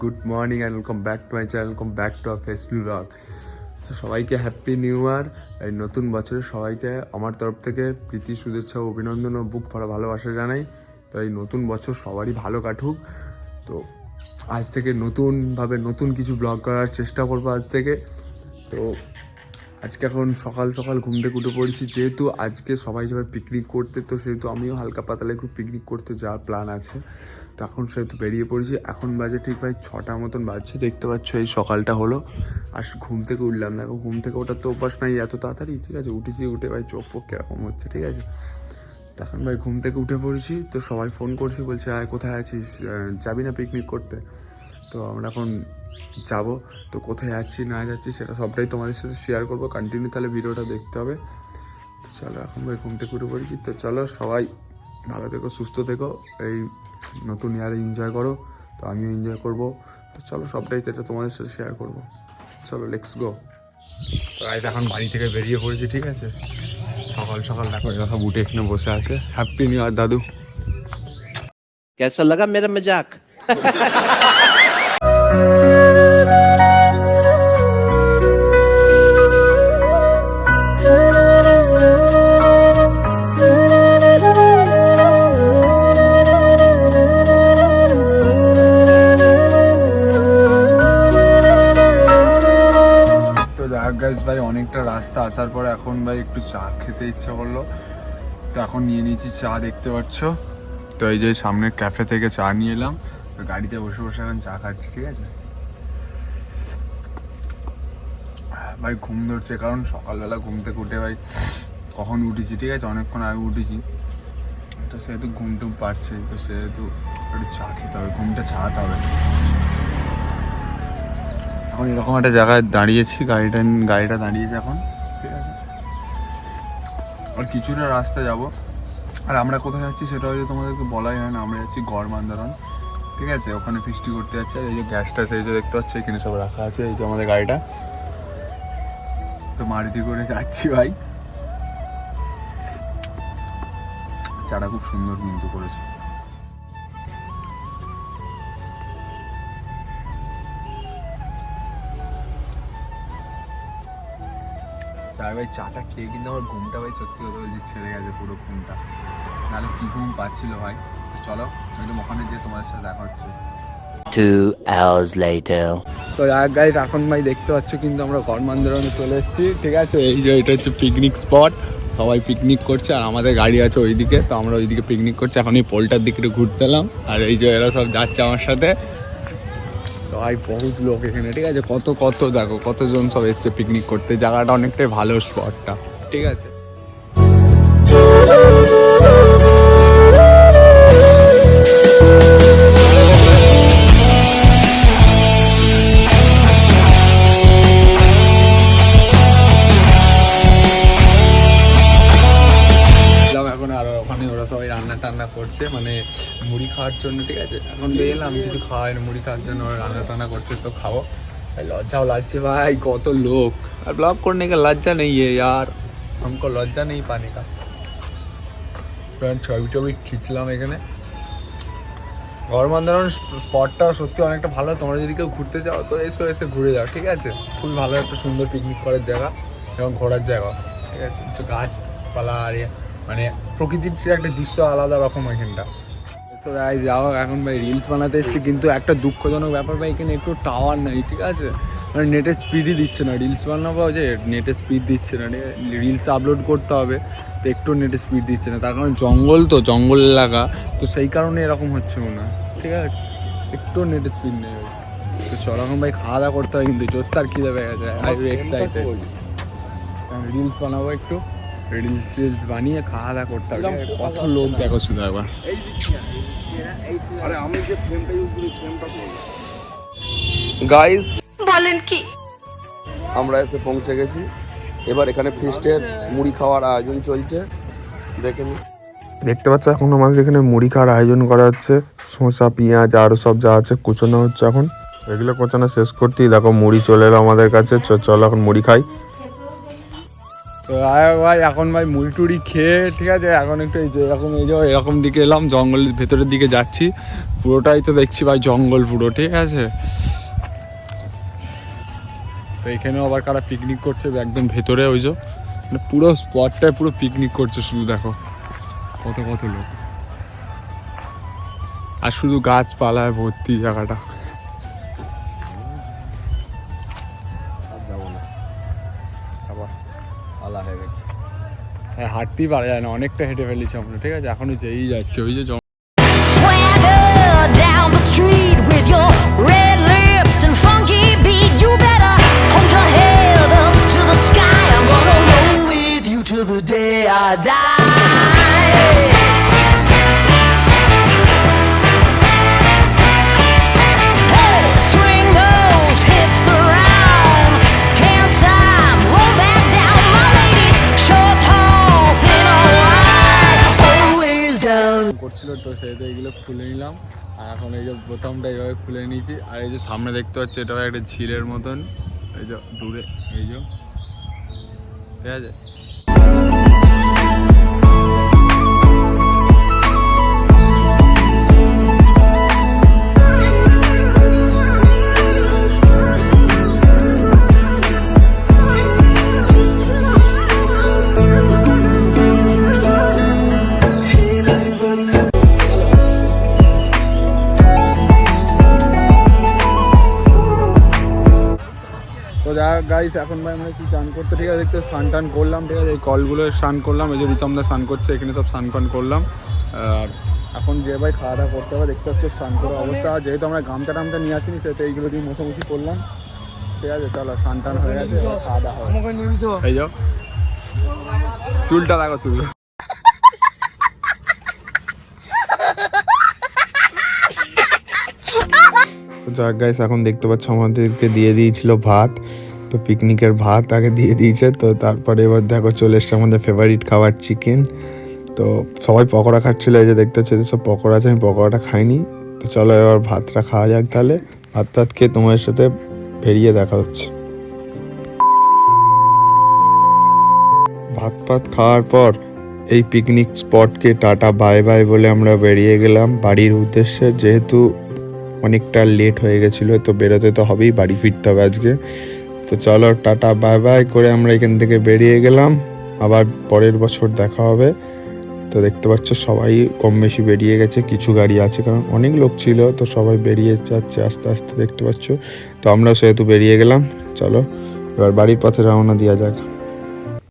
Good morning and welcome back to my channel welcome back to our Facebook blog তো সবাইকে happy new year এই নতুন বছরে সবাইকে আমার তরফ থেকে প্রীতি, শুভেচ্ছা অভিনন্দন ও বুক ভরা ভালোবাসা জানাই। তো এই নতুন বছর সবারই ভালো কাটুক। তো আজ থেকে নতুনভাবে নতুন কিছু ব্লগ করার চেষ্টা করব আজ থেকে। তো আজকে এখন সকাল সকাল ঘুম থেকে উঠে পড়েছি, যেহেতু আজকে সবাই যাবে পিকনিক করতে, তো সেহেতু আমিও হালকা পাতলা একটু পিকনিক করতে যাওয়ার প্ল্যান আছে। তো এখন সেহেতু বেরিয়ে পড়েছি। এখন বাজে ঠিক ভাই ছটা মতন বাজছে। দেখতে পাচ্ছ এই সকালটা হলো। আর ঘুম থেকে উঠলাম দেখো ঘুম থেকে ওঠার তো অভ্যাস নাই এত তাড়াতাড়ি, ঠিক আছে? উঠেছি, উঠে ভাই চোখ ফোক কীরকম হচ্ছে, ঠিক আছে? তখন ভাই ঘুম থেকে উঠে পড়েছি। তো সবাই ফোন করছি, বলছে, আয়, কোথায় আছিস? যাবি না পিকনিক করতে? তো আমরা এখন যাব। তো কোথায় যাচ্ছি, না যাচ্ছি, সেটা সবটাই তোমাদের সাথে শেয়ার করব। কন্টিনিউ তাহলে ভিডিওটা দেখতে হবে। তো চলো, এখন ভাই ঘুম থেকে উঠে পড়েছি। তো চলো, সবাই ভালো থেকো, সুস্থ থেকো। এই নতুন ইয়ারে এনজয় করো তো আমিও এনজয় করব। তো চলো সবটাই তো এটা তোমাদের সাথে শেয়ার করব। চলো লেটস গো প্রায় এখন বাড়ি থেকে বেরিয়ে পড়েছি ঠিক আছে? সকাল সকাল দেখো এরা বুটে উঠে এখানে বসে আছে। হ্যাপি নিউ ইয়ার দাদু। কেসা লাগা মেরা মজাক রাস্তা আসার পরে এখন ভাই একটু চা খেতে ইচ্ছা করল। তো এখন নিয়ে নিয়েছি চা, দেখতে পাচ্ছ? তো এই যে সামনের ক্যাফে থেকে চা নিয়ে এলাম। তো গাড়িতে বসে বসে এখন চা খাচ্ছি, ঠিক আছে? ভাই ঘুম ধরছে, কারণ সকালবেলা ঘুম থেকে উঠে ভাই কখন উঠেছি, ঠিক আছে? অনেকক্ষণ আগে উঠেছি। তো সেহেতু ঘুম টুম পারছে, তো সেহেতু একটু চা খেতে হবে, ঘুমটা ছাড়াতে হবে। এখন এরকম একটা জায়গায় দাঁড়িয়েছি, গাড়িটা গাড়িটা দাঁড়িয়েছে এখন। আর কিছুটা রাস্তা যাব। আর আমরা কোথায় যাচ্ছি সেটা হয়তো তোমাদেরকে বলাই হয় না, আমরা যাচ্ছি গড় মান্দারন ঠিক আছে? ওখানে ফিস্টি করতে যাচ্ছে। আর এই যে গ্যাসটা সেই যে দেখতে পাচ্ছ, এখানে সব রাখা আছে, এই যে আমাদের গাড়িটা। তো মারুতি করে যাচ্ছি ভাই। চাটা খুব সুন্দর কিন্তু করেছে। তাই ভাই চাটা খেয়ে কিন্তু আমার ঘুমটা ভাই সত্যি কথা বলছি ছেড়ে গেছে পুরো ঘুমটা। নাহলে কি ঘুম পাচ্ছিল ভাই? তো চলো একদম ওখানে যেয়ে তোমাদের সাথে দেখা হচ্ছে. তো এক গাইজ এখন ভাই দেখতে পাচ্ছ কিন্তু আমরা গড়মান্দরণে চলে এসেছি ঠিক আছে? এই যে এটা হচ্ছে পিকনিক স্পট সবাই পিকনিক করছে আর আমাদের গাড়ি আছে ওইদিকে তো আমরা ওইদিকে পিকনিক করছি। এখন এই পোলটার দিকে একটু ঘুরতে এলাম। আর এই যে এরা সব যাচ্ছে আমার সাথে। ভাই, বহুত লোক এখানে, ঠিক আছে? কত কত, দেখো, কতজন সব এসছে পিকনিক করতে। জায়গাটা অনেকটাই ভালো স্পটটা ঠিক আছে? হচ্ছে মানে মুড়ি খাওয়ার জন্য, ঠিক আছে? এখন এলাম, কিছু খাওয়াই না, মুড়ি খাওয়ার জন্য রান্না টান্না করছে, তো খাওয়া লজ্জাও লাগছে, ভাই, কত লোক। আর ব্লগ করনে কে লজ্জা নেই আর। हमको লজ্জা নেই, পানে কা ছবি টবি খিচলাম এখানে। গরমান্দারণ স্পটটা সত্যি অনেকটা ভালো, তোমরা যদি কেউ ঘুরতে যাও তো এসো, এসে ঘুরে যাও, ঠিক আছে? খুবই ভালো একটা সুন্দর পিকনিক করার জায়গা এবং ঘোরার জায়গা, ঠিক আছে? গাছপালা আর ইয়ে। মানে প্রকৃতির একটা দৃশ্য আলাদা রকম এখানটা। তো ভাই যাও এখন ভাই রিলস বানাতে এসেছি কিন্তু একটা দুঃখজনক ব্যাপার ভাই এখানে একটু টাওয়ার নেই ঠিক আছে? মানে নেটের স্পিডই দিচ্ছে না। রিলস বানাবো যে নেটের স্পিড দিচ্ছে না রিলস আপলোড করতে হবে তো একটু নেটের স্পিড দিচ্ছে না। তার কারণ জঙ্গল তো জঙ্গল এলাকা তো সেই কারণে এরকম হচ্ছে মনে হয় ঠিক আছে? একটু নেটের স্পিড নেই। তো চলো এখন ভাই খাওয়া দাওয়া করতে হবে কিন্তু জোরদার খিদে পেয়ে গেছে আই এক্সাইটেড রিলস বানাবো একটু। রিলস রিলস বানিয়ে খাওয়া দাওয়া করতে হবে। কত লোক দেখো শুধু একবার। গাইস বলেন কি? আমরা এসে পৌঁছে গেছি। এবার এখানে ফিস্টের মুড়ি খাওয়ার আয়োজন চলছে। দেখে দেখতে পাচ্ছ এখন আমাদের এখানে মুড়ি খাওয়ার আয়োজন করা হচ্ছে। শসা পেঁয়াজ আরও সব যা আছে কুচোনো হচ্ছে এখন। এগুলো কোচানো শেষ করতেই দেখো মুড়ি চলে এলো আমাদের কাছে। চ- চলো এখন মুড়ি খাই। তো ভাই, এখন ভাই মুড়িটুড়ি খেয়ে, ঠিক আছে? এখন একটু এই যে এরকম, এই যে এরকম দিকে এলাম, জঙ্গলের ভেতরের দিকে যাচ্ছি। পুরোটাই তো দেখছি ভাই জঙ্গল পুরো, ঠিক আছে? তো এখানেও আবার কারা পিকনিক করছে, একদম ভেতরে ওই যে। মানে পুরো স্পটটায় পুরো পিকনিক করছে শুধু, দেখো। কত কত লোক। আর শুধু গাছপালায় ভর্তি জায়গাটা। হাঁটতেই পারা যায় না, অনেকটা হেঁটে ফেলেছি আমরা, ঠিক আছে? এখনও যেই যাচ্ছে। ওই যে এখন এই যে প্রথমটা এইভাবে খুলে নিয়েছি। আর এই যে সামনে দেখতে পাচ্ছি এটা একটা ঝিলের মতন। এই যে দূরে, এই যে। ঠিক আছে? তো যা গাইস এখন ভাই আমরা কি স্নান করতে ঠিক আছে? দেখতে স্নান টান করলাম ঠিক আছে? এই কলগুলো স্নান করলাম এই যে রিতমদা স্নান করছে এখানে সব স্নান পান করলাম। আর এখন যে ভাই খাওয়া দাওয়া করতে হবে দেখতে হচ্ছে স্নান করার অবস্থা। যেহেতু আমরা গামছা টামটা নিয়ে আসিনি সেহেতু এইগুলো দিয়ে মোছামুছি করলাম। ঠিক আছে চলো স্নান টান হয়ে গেছে খাওয়া দাওয়া এই যাও। চুলটা দেখো শুধু যাক গাইস এখন দেখতে পাচ্ছ আমাদেরকে দিয়ে দিয়েছিল ভাত। তো পিকনিকের ভাত আগে দিয়ে দিয়েছে। তো তারপরে এবার দেখো চলে এসছে আমাদের ফেভারিট খাবার চিকেন তো সবাই পকোড়া খাচ্ছিলো, এই যে দেখতে হচ্ছে সব পকোড়া আছে, আমি পকোড়াটা খাইনি। তো চলো এবার ভাতটা খাওয়া যাক তাহলে। ভাত টাত খেয়ে তোমাদের সাথে বেরিয়ে দেখা হচ্ছে। ভাত পাত খাওয়ার পর এই পিকনিক স্পটকে টাটা বাই বাই বলে আমরা বেরিয়ে গেলাম। বাড়ির উদ্দেশ্যে যেহেতু অনেকটা লেট হয়ে গেছিল, তো বেরোতে তো হবেই, বাড়ি ফিরতে হবে আজকে। তো চলো, টাটা বাই বাই করে আমরা এখান থেকে বেরিয়ে গেলাম। আবার পরের বছর দেখা হবে। তো দেখতে পাচ্ছ, সবাই কম বেশি বেরিয়ে গেছে, কিছু গাড়ি আছে, কারণ অনেক লোক ছিল, তো সবাই বেরিয়ে যাচ্ছে আস্তে আস্তে, দেখতে পাচ্ছ। তো আমরা সেহেতু বেরিয়ে গেলাম। চলো, এবার বাড়ির পথে রওনা দেওয়া যাক।